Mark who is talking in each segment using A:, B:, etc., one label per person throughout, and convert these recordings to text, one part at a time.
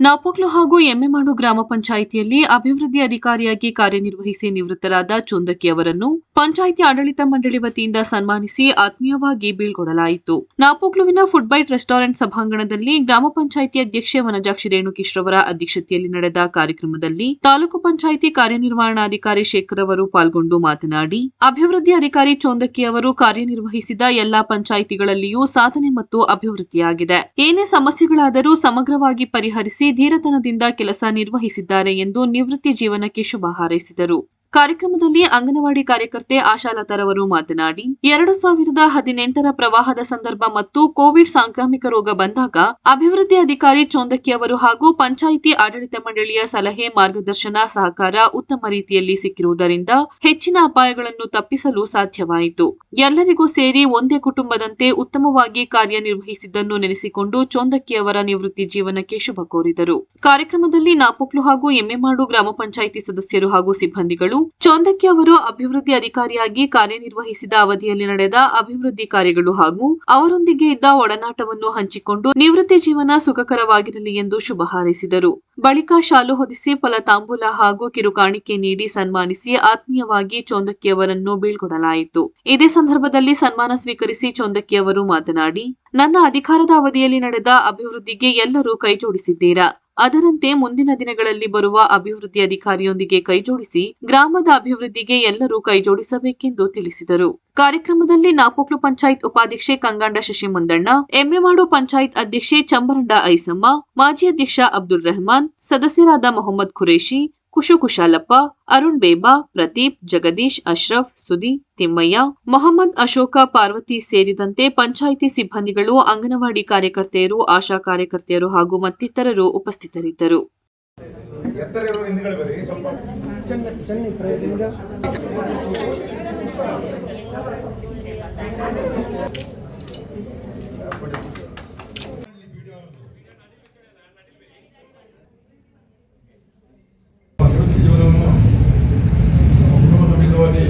A: ನಾಪೋಕ್ಲು ಹಾಗೂ ಎಮ್ಮೆಮಾಡು ಗ್ರಾಮ ಪಂಚಾಯಿತಿಯಲ್ಲಿ ಅಭಿವೃದ್ಧಿ ಅಧಿಕಾರಿಯಾಗಿ ಕಾರ್ಯನಿರ್ವಹಿಸಿ ನಿವೃತ್ತರಾದ ಚುಂದಕಿ ಅವರನ್ನು ಪಂಚಾಯಿತಿ ಆಡಳಿತ ಮಂಡಳಿ ವತಿಯಿಂದ ಸನ್ಮಾನಿಸಿ ಆತ್ಮೀಯವಾಗಿ ಬೀಳ್ಕೊಡಲಾಯಿತು ನಾಪೋಕ್ಲುವಿನ ಫುಡ್ ಬೈಟ್ ರೆಸ್ಟೋರೆಂಟ್ ಸಭಾಂಗಣದಲ್ಲಿ ಗ್ರಾಮ ಪಂಚಾಯಿತಿ ಅಧ್ಯಕ್ಷೆ ವನಜಾಕ್ಷಿ ರೇಣುಕೀಶ್ರವರ ಅಧ್ಯಕ್ಷತೆಯಲ್ಲಿ ನಡೆದ ಕಾರ್ಯಕ್ರಮದಲ್ಲಿ ತಾಲೂಕು ಪಂಚಾಯಿತಿ ಕಾರ್ಯನಿರ್ವಹಣಾಧಿಕಾರಿ ಶೇಖರ್ ಅವರು ಪಾಲ್ಗೊಂಡು ಮಾತನಾಡಿ, ಅಭಿವೃದ್ಧಿ ಅಧಿಕಾರಿ ಚೋಂದಕ್ಕಿ ಅವರು ಕಾರ್ಯನಿರ್ವಹಿಸಿದ ಎಲ್ಲಾ ಪಂಚಾಯಿತಿಗಳಲ್ಲಿಯೂ ಸಾಧನೆ ಮತ್ತು ಅಭಿವೃದ್ಧಿಯಾಗಿದೆ. ಏನೇ ಸಮಸ್ಯೆಗಳಾದರೂ ಸಮಗ್ರವಾಗಿ ಪರಿಹರಿಸಿ ಧೀರತನದಿಂದ ಕೆಲಸ ನಿರ್ವಹಿಸಿದ್ದಾರೆ ಎಂದು ನಿವೃತ್ತಿ ಜೀವನಕ್ಕೆ ಶುಭ ಹಾರೈಸಿದರು. ಕಾರ್ಯಕ್ರಮದಲ್ಲಿ ಅಂಗನವಾಡಿ ಕಾರ್ಯಕರ್ತೆ ಆಶಾಲತಾರವರು ಮಾತನಾಡಿ, ಎರಡು ಸಾವಿರದ ಹದಿನೆಂಟರ ಪ್ರವಾಹದ ಸಂದರ್ಭ ಮತ್ತು ಕೋವಿಡ್ ಸಾಂಕ್ರಾಮಿಕ ರೋಗ ಬಂದಾಗ ಅಭಿವೃದ್ಧಿ ಅಧಿಕಾರಿ ಚೋಂದಕ್ಕಿ ಅವರು ಹಾಗೂ ಪಂಚಾಯಿತಿ ಆಡಳಿತ ಮಂಡಳಿಯ ಸಲಹೆ ಮಾರ್ಗದರ್ಶನ ಸಹಕಾರ ಉತ್ತಮ ರೀತಿಯಲ್ಲಿ ಸಿಕ್ಕಿರುವುದರಿಂದ ಹೆಚ್ಚಿನ ಅಪಾಯಗಳನ್ನು ತಪ್ಪಿಸಲು ಸಾಧ್ಯವಾಯಿತು. ಎಲ್ಲರಿಗೂ ಸೇರಿ ಒಂದೇ ಕುಟುಂಬದಂತೆ ಉತ್ತಮವಾಗಿ ಕಾರ್ಯನಿರ್ವಹಿಸಿದ್ದನ್ನು ನೆನೆಸಿಕೊಂಡು ಚೋಂದಕ್ಕಿ ಅವರ ನಿವೃತ್ತಿ ಜೀವನಕ್ಕೆ ಶುಭ ಕೋರಿದರು. ಕಾರ್ಯಕ್ರಮದಲ್ಲಿ ನಾಪೊಕ್ಲು ಹಾಗೂ ಎಮ್ಮೆಮಾಡು ಗ್ರಾಮ ಪಂಚಾಯಿತಿ ಸದಸ್ಯರು ಹಾಗೂ ಸಿಬ್ಬಂದಿಗಳು ಚೋಂದಕ್ಕಿ ಅವರು ಅಭಿವೃದ್ಧಿ ಅಧಿಕಾರಿಯಾಗಿ ಕಾರ್ಯನಿರ್ವಹಿಸಿದ ಅವಧಿಯಲ್ಲಿ ನಡೆದ ಅಭಿವೃದ್ಧಿ ಕಾರ್ಯಗಳು ಹಾಗೂ ಅವರೊಂದಿಗೆ ಇದ್ದ ಒಡನಾಟವನ್ನು ಹಂಚಿಕೊಂಡು ನಿವೃತ್ತಿ ಜೀವನ ಸುಖಕರವಾಗಿರಲಿ ಎಂದು ಶುಭ ಹಾರೈಸಿದರು. ಬಳಿಕ ಶಾಲು ಹೊದಿಸಿ ಫಲತಾಂಬೂಲ ಹಾಗೂ ಕಿರುಕಾಣಿಕೆ ನೀಡಿ ಸನ್ಮಾನಿಸಿ ಆತ್ಮೀಯವಾಗಿ ಚೌಂದಕ್ಯವರನ್ನು ಬೀಳ್ಕೊಡಲಾಯಿತು. ಇದೇ ಸಂದರ್ಭದಲ್ಲಿ ಸನ್ಮಾನ ಸ್ವೀಕರಿಸಿ ಚೋಂದಕ್ಕಿ ಅವರು ಮಾತನಾಡಿ, ನನ್ನ ಅಧಿಕಾರದ ಅವಧಿಯಲ್ಲಿ ನಡೆದ ಅಭಿವೃದ್ಧಿಗೆ ಎಲ್ಲರೂ ಕೈಜೋಡಿಸಿದ್ದೀರಾ? ಅದರಂತೆ ಮುಂದಿನ ದಿನಗಳಲ್ಲಿ ಬರುವ ಅಭಿವೃದ್ಧಿ ಅಧಿಕಾರಿಯೊಂದಿಗೆ ಕೈಜೋಡಿಸಿ ಗ್ರಾಮದ ಅಭಿವೃದ್ಧಿಗೆ ಎಲ್ಲರೂ ಕೈಜೋಡಿಸಬೇಕೆಂದು ತಿಳಿಸಿದರು. ಕಾರ್ಯಕ್ರಮದಲ್ಲಿ ನಾಪೋಕ್ಲು ಪಂಚಾಯತ್ ಉಪಾಧ್ಯಕ್ಷೆ ಕಂಗಾಂಡ ಶಶಿ ಮುಂದಣ್ಣ ಎಮ್ಮೆಮಾಡು ಪಂಚಾಯತ್ ಅಧ್ಯಕ್ಷೆ ಚಂಬರಂಡ ಐಸಮ್ಮ, ಮಾಜಿ ಅಧ್ಯಕ್ಷ ಅಬ್ದುಲ್ ರೆಹಮಾನ್, ಸದಸ್ಯರಾದ ಮೊಹಮ್ಮದ್ ಖುರೇಶಿ ಕುಶು ಕುಶಾಲಪ್ಪ, ಅರುಣ್ ಬೇಬಾ, ಪ್ರದೀಪ್, ಜಗದೀಶ್, ಅಶ್ರಫ್ ಸುದಿ ತಿಮ್ಮಯ್ಯ, ಮೊಹಮ್ಮದ್, ಅಶೋಕ, ಪಾರ್ವತಿ ಸೇರಿದಂತೆ ಪಂಚಾಯಿತಿ ಸಿಬ್ಬಂದಿಗಳು, ಅಂಗನವಾಡಿ ಕಾರ್ಯಕರ್ತೆಯರು, ಆಶಾ ಕಾರ್ಯಕರ್ತೆಯರು ಹಾಗೂ ಮತ್ತಿತರರು ಉಪಸ್ಥಿತರಿದ್ದರು.
B: ಜೀವನವನ್ನು ಕುಟುಂಬ ಸಮೇತವಾಗಿ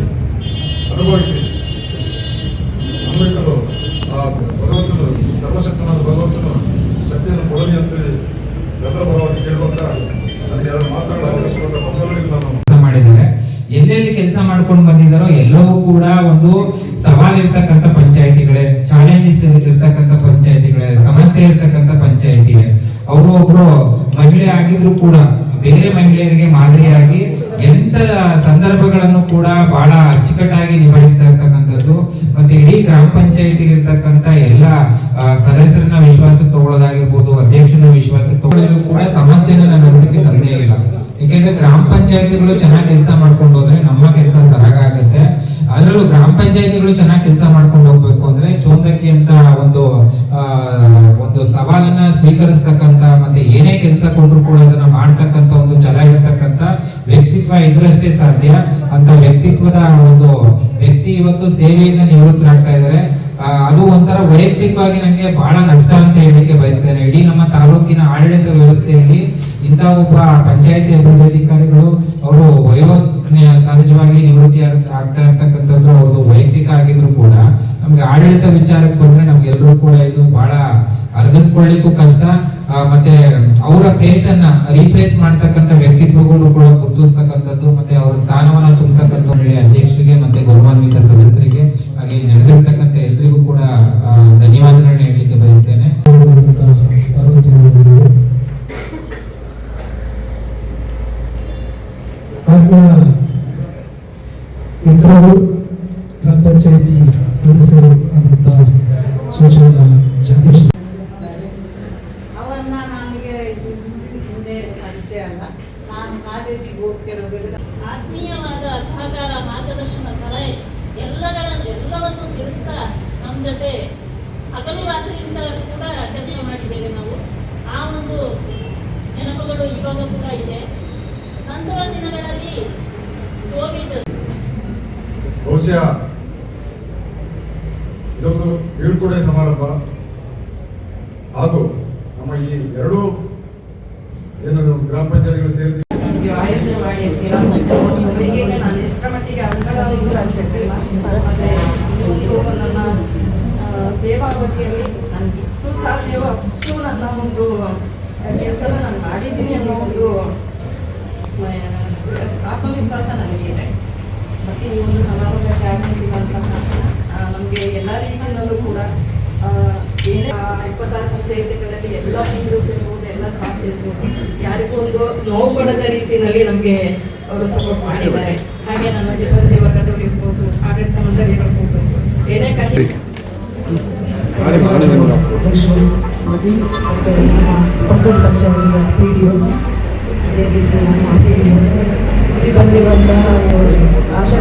B: ಅನುಭವಿಸಿ ಅನ್ವಯಿಸಲು ಆ ಭಗವಂತನು ಸರ್ವಶಕ್ತನಾದ ಭಗವಂತನು ಶಕ್ತಿಯನ್ನು ಕೊಡಲಿ ಅಂತೇಳಿ ಎಲ್ಲರ ಪರವಾಗಿ ಕೇಳುವಂತ ನನಗೆ ಎರಡು ಮಾತುಗಳ ಅವಕಾಶವಾದ ನಾನು
C: ಮಾಡಿದ್ದಾರೆ. ಎಲ್ಲೆಲ್ಲಿ ಕೆಲಸ ಮಾಡ್ಕೊಂಡು ಬಂದಿದ್ದಾರೋ ಎಲ್ಲವೂ ಕೂಡ ಒಂದು ಸವಾಲ್ ಇರ್ತಕ್ಕಂಥ ಪಂಚಾಯತಿಗಳೇ ಚಾಲೆಂಜಸ್ ಇರ್ತಕ್ಕಂಥ ಪಂಚಾಯತಿಗಳೇ, ಸಮಸ್ಯೆ ಇರ್ತಕ್ಕಂಥ ಪಂಚಾಯಿತಿಗಳೇ. ಅವರು ಒಬ್ರು ಮಹಿಳೆ ಆಗಿದ್ರು ಕೂಡ ಬೇರೆ ಮಹಿಳೆಯರಿಗೆ ಮಾದರಿಯಾಗಿ ಎಂತ ಸಂದರ್ಭಗಳನ್ನು ಕೂಡ ಬಹಳ ಅಚ್ಚುಕಟ್ಟಾಗಿ ನಿಭಾಯಿಸ್ತಾ ಇರ್ತಕ್ಕಂಥದ್ದು. ಮತ್ತೆ ಇಡೀ ಗ್ರಾಮ ಪಂಚಾಯತಿಗೆ ಇರ್ತಕ್ಕಂಥ ಎಲ್ಲ ಸದಸ್ಯರನ್ನ ವಿಶ್ವಾಸ ತಗೊಳ್ಳೋದಾಗಿರ್ಬೋದು ಅಧ್ಯಕ್ಷನ ವಿಶ್ವಾಸ ತಗೊಳ್ಳಲು ಕೂಡ ಸಮಸ್ಯೆನ ನನ್ನ ಹಂತಕ್ಕೆ ತಂದೇ ಇಲ್ಲ. ಯಾಕೆಂದ್ರೆ ಗ್ರಾಮ ಪಂಚಾಯತಿಗಳು ಚೆನ್ನಾಗಿ ಕೆಲಸ ಮಾಡ್ಕೊಂಡು ಹೋದ್ರೆ ನಮ್ಮ ಕೆಲಸ ಸರಾಗಾಗುತ್ತೆ ಅದರಲ್ಲೂ ಗ್ರಾಮ ಪಂಚಾಯತಿಗಳು ಚೆನ್ನಾಗಿ ಕೆಲಸ ಮಾಡ್ಕೊಂಡು ಹೋಗ್ಬೇಕು ಅಂದ್ರೆ ಚೋಂದಕಿ ಅಂತ ಒಂದು ಆ, ಒಂದು ಸವಾಲನ್ನ ಸ್ವೀಕರಿಸ್ತಕ್ಕಂತ ಮತ್ತೆ ಏನೇ ಕೆಲಸ ಕೊಟ್ಟರು ಕೂಡ ಅದನ್ನ ಮಾಡ್ತಕ್ಕಂತ ಒಂದು ಛಲ ಇರತಕ್ಕಂತ ವ್ಯಕ್ತಿತ್ವ ಇದ್ರಷ್ಟೇ ಸಾಧ್ಯ. ಅಂತ ವ್ಯಕ್ತಿತ್ವದ ಒಂದು ವ್ಯಕ್ತಿ ಇವತ್ತು ಸೇವೆಯಿಂದ ನಿವೃತ್ತರಾಗ್ತಾ ಇದ್ದಾರೆ. ಅದು ಒಂಥರ ವೈಯಕ್ತಿಕವಾಗಿ ನನಗೆ ಬಹಳ ನಷ್ಟ ಅಂತ ಹೇಳಲಿಕ್ಕೆ ಬಯಸ್ತೇನೆ. ಇಡೀ ನಮ್ಮ ತಾಲೂಕಿನ ಆಡಳಿತ ವ್ಯವಸ್ಥೆಯಲ್ಲಿ ಇಂಥ ಒಬ್ಬ ಪಂಚಾಯತಿ ಅಭಿವೃದ್ಧಿ ಅಧಿಕಾರಿಗಳು ಅವರು ವಯೋ ಸಹಜವಾಗಿ ನಿವೃತ್ತಿ ಆಗ್ತಾ ಇರ್ತಕ್ಕಂಥದ್ದು ಅವ್ರದ್ದು ವೈಯಕ್ತಿಕ ಆಗಿದ್ರು ಕೂಡ ನಮ್ಗೆ ಆಡಳಿತ ವಿಚಾರಕ್ಕೆ ಬಂದ್ರೆ ನಮ್ಗೆಲ್ಲರೂ ಕೂಡ ಇದು ಬಹಳ ಅರ್ಗಿಸ್ಕೊಳ್ಳಿಕ್ಕೂ ಕಷ್ಟ. ಮತ್ತೆ, ಅವರ ಪ್ಲೇಸ್ ಅನ್ನ ರೀಪ್ಲೇಸ್ ಮಾಡ್ತಕ್ಕಂಥ ವ್ಯಕ್ತಿತ್ವಗಳು ಕೂಡ ಗುರುತಿಸ್ತಕ್ಕಂಥದ್ದು, ಮತ್ತೆ ಅವರ ಸ್ಥಾನವನ್ನ ತುಂಬತಕ್ಕಂಥ ಅಧ್ಯಕ್ಷರಿಗೆ, ಮತ್ತೆ ಗೌರವಾನ್ವಿತ ಸದಸ್ಯರಿಗೆ, ಹಾಗೆ ನಡೆದಿರ್ತಕ್ಕಂಥ ಎಲ್ರಿಗೂ ಕೂಡ ಧನ್ಯವಾದಗಳನ್ನ ಹೇಳಲಿಕ್ಕೆ ಬಯಸ್ತೇನೆ.
D: ಮಿತ್ರರು, ಗ್ರಾಮ ಪಂಚಾಯತಿ ಸದಸ್ಯರು ಆದಂಥ ಶಿವಚಂದ್ರ ಜಗದೀಶ್
E: ಅವನ್ನ ನನಗೆ ಹಿಂದೆ ಪರಿಚಯ ಅಲ್ಲ ನಾನು ಕಾಲೇಜಿಗೆ ಹೋಗ್ತಿರೋದ್ರಿಂದ
F: ಆತ್ಮೀಯವಾದ ಸಹಕಾರ ಮಾರ್ಗದರ್ಶನ ಸಲಹೆ ಎಲ್ಲಗಳನ್ನು ಎಲ್ಲವನ್ನು ತಿಳಿಸ್ತಾ ನಮ್ಮ ಜೊತೆ ಹಗಲು ರಾತ್ರಿಯಿಂದ ಕೂಡ ಕೆಲಸ ಮಾಡಿದ್ದೇವೆ ನಾವು. ಆ ಒಂದು ನೆನಪುಗಳು ಇವಾಗ ಕೂಡ ಇದೆ. ನಂತರ ದಿನಗಳಲ್ಲಿ ಕೋವಿಡ್
B: ಬಹುಶಃ ಇದೊಂದು ಬೀಳ್ಕೊಡೆ ಸಮಾರಂಭ. ಹಾಗೂ ನಮ್ಮ ಈ ಎರಡೂ ಗ್ರಾಮ ಪಂಚಾಯತಿಗಳು ಸೇರಿ
G: ಇದು ಆಯೋಜನೆ ನಾನು ಎಷ್ಟರ ಮಟ್ಟಿಗೆ ಒಂದು ನನ್ನ ಸಾಧ್ಯವೋ ಅಷ್ಟು ನನ್ನ ಒಂದು ಕೆಲಸನ ನಾನು ಮಾಡಿದ್ದೀನಿ ಅನ್ನೋ ಒಂದು ಆತ್ಮವಿಶ್ವಾಸ ನನಗಿದೆ ಮತ್ತು ಈ ಒಂದು ಸಮಾರಂಭಕ್ಕೆ ಆಗಮಿಸಿದಂತಹ ನಮಗೆ ಎಲ್ಲ ರೀತಿಯಲ್ಲೂ ಕೂಡ ಏನೇ ಇಪ್ಪತ್ತಾರು ಜಯಂತಿಗಳಲ್ಲಿ ಎಲ್ಲ ಹಿಂದೂಸ್ ಇರ್ಬೋದು, ಎಲ್ಲ ಸ್ಟಾಫ್ಸ್ ಇರ್ಬೋದು, ಯಾರಿಗೂ ಒಂದು ನೋವು ಕೊಡದ ರೀತಿಯಲ್ಲಿ ನಮಗೆ ಅವರು ಸಪೋರ್ಟ್ ಮಾಡಿದ್ದಾರೆ. ಹಾಗೆ ನನ್ನ ಸಿಬ್ಬಂದಿ ವರ್ಗದವರು ಇರ್ಬೋದು, ಆಡಳಿತ ಮಂಡಳಿ ಇರ್ಬೋದು. ಏನೇ
D: ಕಲಿ ಪಕ್ಕದ ಪಂಚಾಯಿತಿಯ ಪಿ ಡಿ ಅದೇ ರೀತಿ ನಮ್ಮ ಪಿ ಡಿ ಇಲ್ಲಿ ಬಂದಿರುವಂತಹ ಆಶಾ